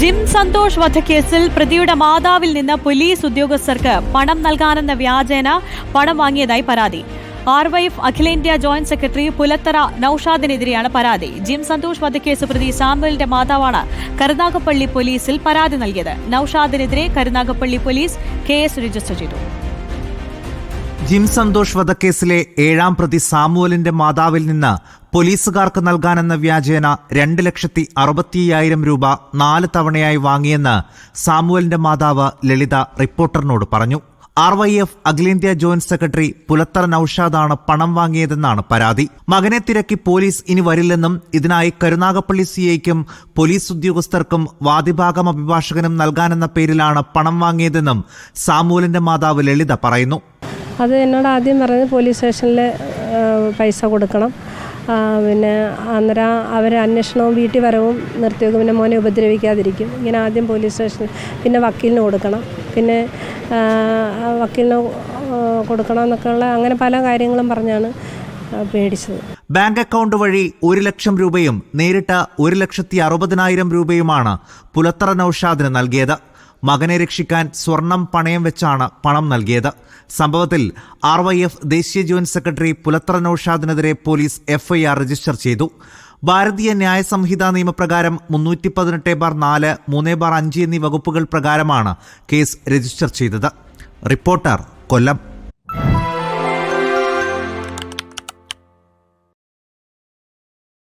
Gym Santhosh വധക്കേസിൽ പ്രതിയുടെ മാതാവിൽ നിന്ന് പോലീസ് ഉദ്യോഗസ്ഥർക്ക് പണം നൽകാനെന്ന വ്യാജേന പണം വാങ്ങിയതായി പരാതി. ആർ വൈഫ് അഖിലേന്ത്യാ ജോയിന്റ് സെക്രട്ടറി പുലത്തറ നൌഷാദിനെതിരെയാണ് പരാതി. ജിം സന്തോഷ് വധക്കേസ് പ്രതി സാമുവലിന്റെ മാതാവാണ് കരുനാഗപ്പള്ളി പോലീസിൽ പരാതി നൽകിയത്. നൌഷാദിനെതിരെ കരുനാഗപ്പള്ളി പോലീസ് കേസ് രജിസ്റ്റർ ചെയ്തു. ജിം സന്തോഷ് വധക്കേസിലെ ഏഴാം പ്രതി സാമുവലിന്റെ മാതാവിൽ നിന്ന് പോലീസുകാർക്ക് നൽകാനെന്ന വ്യാജേന രണ്ട് ലക്ഷത്തി അറുപത്തിയ്യായിരം രൂപ നാല് തവണയായി വാങ്ങിയെന്ന് സാമുവലിന്റെ മാതാവ് ലളിത റിപ്പോർട്ടറിനോട് പറഞ്ഞു. ആർ വൈ എഫ് അഖിലേന്ത്യാ ജോയിന്റ് സെക്രട്ടറി പുലത്തറ നൌഷാദാണ് പണം വാങ്ങിയതെന്നാണ് പരാതി. മകനെ തിരക്കി പോലീസ് ഇനി വരില്ലെന്നും ഇതിനായി കരുനാഗപ്പള്ളി സിഐക്കും പോലീസ് ഉദ്യോഗസ്ഥർക്കും വാദിഭാഗം അഭിഭാഷകനും നൽകാനെന്ന പേരിലാണ് പണം വാങ്ങിയതെന്നും സാമുവലിന്റെ മാതാവ് ലളിത പറയുന്നു. അത് എന്നോട് ആദ്യം പറഞ്ഞത് പോലീസ് സ്റ്റേഷനിൽ പൈസ കൊടുക്കണം. പിന്നെ അന്നേരം അവർ അന്വേഷണവും വീട്ടിൽ വരവും നിർത്തിവെക്കും. പിന്നെ മോനെ ഉപദ്രവിക്കാതിരിക്കും. ഇങ്ങനെ ആദ്യം പോലീസ് സ്റ്റേഷനിൽ പിന്നെ വക്കീലിന് കൊടുക്കണം. പിന്നെ വക്കീലിന് കൊടുക്കണം എന്നൊക്കെയുള്ള അങ്ങനെ പല കാര്യങ്ങളും പറഞ്ഞാണ് പേടിച്ചത്. ബാങ്ക് അക്കൗണ്ട് വഴി ഒരു ലക്ഷം രൂപയും നേരിട്ട് ഒരു ലക്ഷത്തി അറുപതിനായിരം രൂപയുമാണ് പുലത്തറ നൌഷാദിന് നൽകിയത്. മകനെ രക്ഷിക്കാൻ സ്വർണം പണയം വെച്ചാണ് പണം നൽകിയത്. സംഭവത്തിൽ ആർ വൈ എഫ് ദേശീയ ജോയിന്റ് സെക്രട്ടറി പുലത്ര നൌഷാദിനെതിരെ പോലീസ് എഫ്ഐആർ രജിസ്റ്റർ ചെയ്തു. ഭാരതീയ ന്യായ സംഹിതാ നിയമപ്രകാരം മുന്നൂറ്റി പതിനെട്ട് ബാർ നാല് മൂന്ന് ബാർ അഞ്ച് എന്നീ വകുപ്പുകൾ പ്രകാരമാണ് കേസ് രജിസ്റ്റർ ചെയ്തത്. റിപ്പോർട്ടർ കൊല്ലം.